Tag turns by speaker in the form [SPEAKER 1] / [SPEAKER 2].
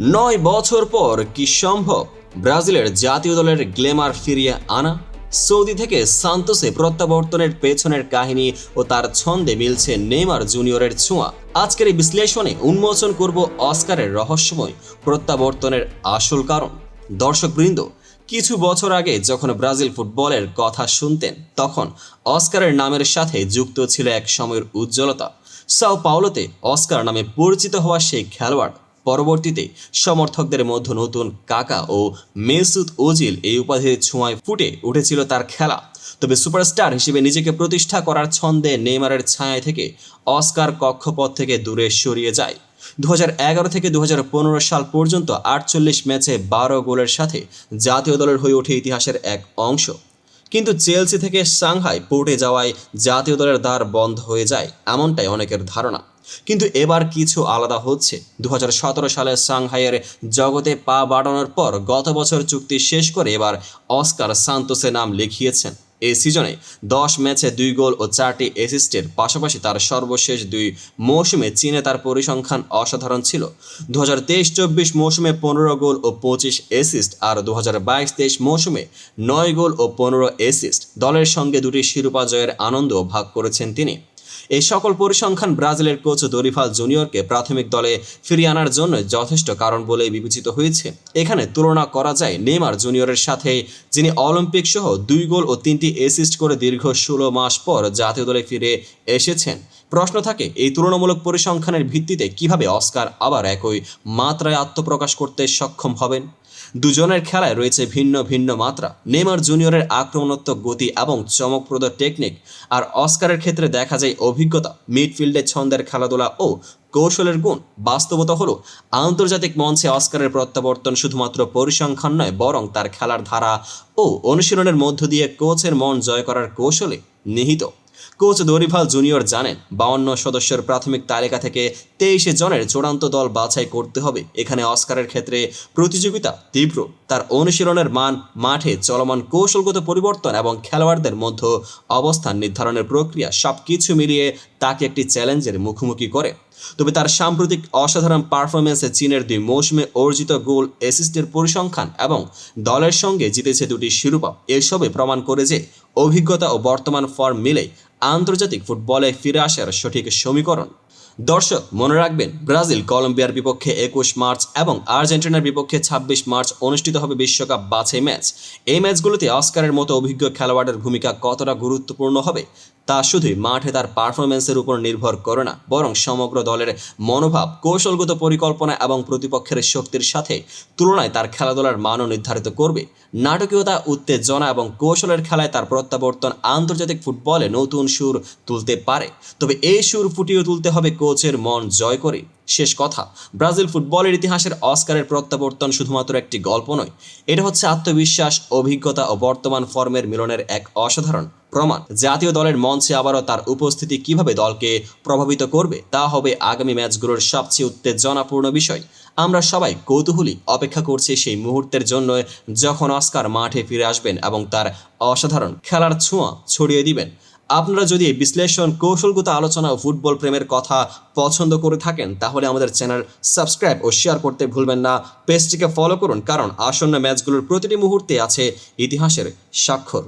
[SPEAKER 1] নয় বছর পর কি সম্ভব? ব্রাজিলের জাতীয় দলের গ্লেমার ফিরিয়ে আনা, সৌদি থেকে সান্তোসে প্রত্যাবর্তনের পেছনের কাহিনী ও তার ছন্দে মিলছে নেইমার জুনিয়রের ছোঁয়া। আজকের এই বিশ্লেষণে উন্মোচন করব অস্কারের রহস্যময় প্রত্যাবর্তনের আসল কারণ। দর্শকবৃন্দ, কিছু বছর আগে যখন ব্রাজিল ফুটবলের কথা শুনতেন, তখন অস্কারের নামের সাথে যুক্ত ছিল এক সময়ের উজ্জ্বলতা। সাও পাওলোতে অস্কার নামে পরিচিত হওয়া সেই খেলোয়াড় পরবর্তীতে সমর্থকদের মধ্যে নতুন কাকা ও মেসুদ ওজিল এই উপাধির ছোঁয়ায় ফুটে উঠেছিল তার খেলা। তবে সুপারস্টার হিসেবে নিজেকে প্রতিষ্ঠা করার ছন্দে নেইমারের ছায়া থেকে অস্কার কক্ষপথ থেকে দূরে সরিয়ে যায়। দু হাজার এগারো থেকে দু হাজার পনেরো সাল পর্যন্ত আটচল্লিশ ম্যাচে বারো গোলের সাথে জাতীয় দলের হয়ে ওঠে ইতিহাসের এক অংশ। কিন্তু চেলসি থেকে সাংহাই পোর্টে যাওয়ায় জাতীয় দলের দ্বার বন্ধ হয়ে যায়, এমনটাই অনেকের ধারণা। কিন্তু এবার কিছু আলাদা হচ্ছে। দু হাজার সতেরো সালে সাংহাইয়ের জগতে পা বাড়ানোর পর গত বছর চুক্তি শেষ করে এবার অস্কার সান্তোসে নাম লিখিয়েছেন। এই সিজনে দশ ম্যাচে দুই গোল ও চারটি অ্যাসিস্টের পাশাপাশি তার সর্বশেষ দুই মৌসুমে চীনে তার পরিসংখ্যান অসাধারণ ছিল। দু হাজার তেইশ চব্বিশ মৌসুমে পনেরো গোল ও পঁচিশ অ্যাসিস্ট আর দু হাজার বাইশ তেইশ মৌসুমে নয় গোল ও পনেরো অ্যাসিস্ট। দলের সঙ্গে দুটি শিরোপা জয়ের আনন্দ ভাগ করেছেন তিনি। এই সকল পরিসংখ্যান ব্রাজিলের কোচ দরিফাল জুনিয়রকে প্রাথমিক দলে ফিরিয়ে আনার জন্য যথেষ্ট কারণ বলে বিবেচিত হয়েছে। এখানে তুলনা করা যায় নেইমার জুনিয়রের সাথে যিনি অলিম্পিক সহ দুই গোল ও তিনটি অ্যাসিস্ট করে দীর্ঘ ষোলো মাস পর জাতীয় দলে ফিরে এসেছেন। প্রশ্ন থাকে, এই তুলনামূলক পরিসংখ্যানের ভিত্তিতে কীভাবে অস্কার আবার একই মাত্রায় আত্মপ্রকাশ করতে সক্ষম হবেন? দুজনের খেলায় রয়েছে ভিন্ন ভিন্ন মাত্রা। নেমার জুনিয়রের আক্রমণাত্মক গতি এবং চমকপ্রদ টেকনিক। আর অস্কারের ক্ষেত্রে দেখা যায় অভিজ্ঞতা, মিডফিল্ডে ছন্দের খেলাধুলা ও কৌশলের গুণ। বাস্তবতা হলো, আন্তর্জাতিক মঞ্চে অস্কারের প্রত্যাবর্তন শুধুমাত্র পরিসংখ্যান নয়, বরং তার খেলার ধারা ও অনুশীলনের মধ্য দিয়ে কোচের মন জয় করার কৌশলে নিহিত। কোচ দরিভাল জুনিয়র জানেন, বাউন্ন সদস্যের প্রাথমিক তালিকা থেকে তেইশে জনের চূড়ান্ত দল বাছাই করতে হবে। এখানে অস্কারের ক্ষেত্রে প্রতিযোগিতা তীব্র। তার অনুশীলনের মান মাঠে চলমান কৌশলগত পরিবর্তন এবং খেলোয়াড়দের মধ্যে অবস্থান নির্ধারণের প্রক্রিয়া সব কিছু মিলিয়ে তাকে একটি চ্যালেঞ্জের মুখোমুখি করে। তবে তার সাম্প্রতিক অসাধারণ পারফরমেন্সে চীনের দুই মৌসুমে অর্জিত গোল, অ্যাসিস্টের পরিসংখ্যান এবং দলের সঙ্গে জিতেছে দুটি শিরোপা। এসবে প্রমাণ করে যে অভিজ্ঞতা ও বর্তমান ফর্ম মিলে আন্তর্জাতিক ফুটবলে ফিরে আসার সঠিক সমীকরণ। দর্শক, মনে রাখবেন, ব্রাজিল কলম্বিয়ার বিপক্ষে একুশ মার্চ এবং আর্জেন্টিনার বিপক্ষে ছাব্বিশ মার্চ অনুষ্ঠিত হবে বিশ্বকাপ বাছাই ম্যাচ। এই ম্যাচগুলোতে অস্কারের মতো অভিজ্ঞ খেলোয়াড়ের ভূমিকা কতটা গুরুত্বপূর্ণ হবে তা শুধুই মাঠে তার পারফরমেন্সের উপর নির্ভর করে না, বরং সমগ্র দলের মনোভাব, কৌশলগত পরিকল্পনা এবং প্রতিপক্ষের শক্তির সাথে তুলনায় তার খেলাধুলার মানও নির্ধারিত করবে। নাটকীয়তা, উত্তেজনা এবং কৌশলের খেলায় তার প্রত্যাবর্তন আন্তর্জাতিক ফুটবলে নতুন সুর তুলতে পারে। তবে এই সুর ফুটিয়ে তুলতে হবে কোচের মন জয় করে। শেষ কথা, ব্রাজিল ফুটবলের ইতিহাসের অস্কারের প্রত্যাবর্তন শুধুমাত্র একটি গল্প নয়। এটা হচ্ছে আত্মবিশ্বাস, অভিজ্ঞতা ও বর্তমান ফর্মের মিলনের এক অসাধারণ প্রমাণ। জাতীয় দলের মঞ্চে আবারও তার উপস্থিতি কীভাবে দলকে প্রভাবিত করবে, তা হবে আগামী ম্যাচগুলোর সবচেয়ে উত্তেজনাপূর্ণ বিষয়। আমরা সবাই কৌতূহলী অপেক্ষা করছি সেই মুহূর্তের জন্য যখন অস্কার মাঠে ফিরে আসবেন এবং তার অসাধারণ খেলার ছোঁয়া ছড়িয়ে দিবেন। আপনারা যদি এই বিশ্লেষণ, কৌশলগত আলোচনা ও ফুটবল প্রেমের কথা পছন্দ করে থাকেন, তাহলে আমাদের চ্যানেল সাবস্ক্রাইব ও শেয়ার করতে ভুলবেন না। পেজটিকে ফলো করুন, কারণ আসন্ন ম্যাচগুলোর প্রতিটি মুহূর্তে আছে ইতিহাসের স্বাক্ষর।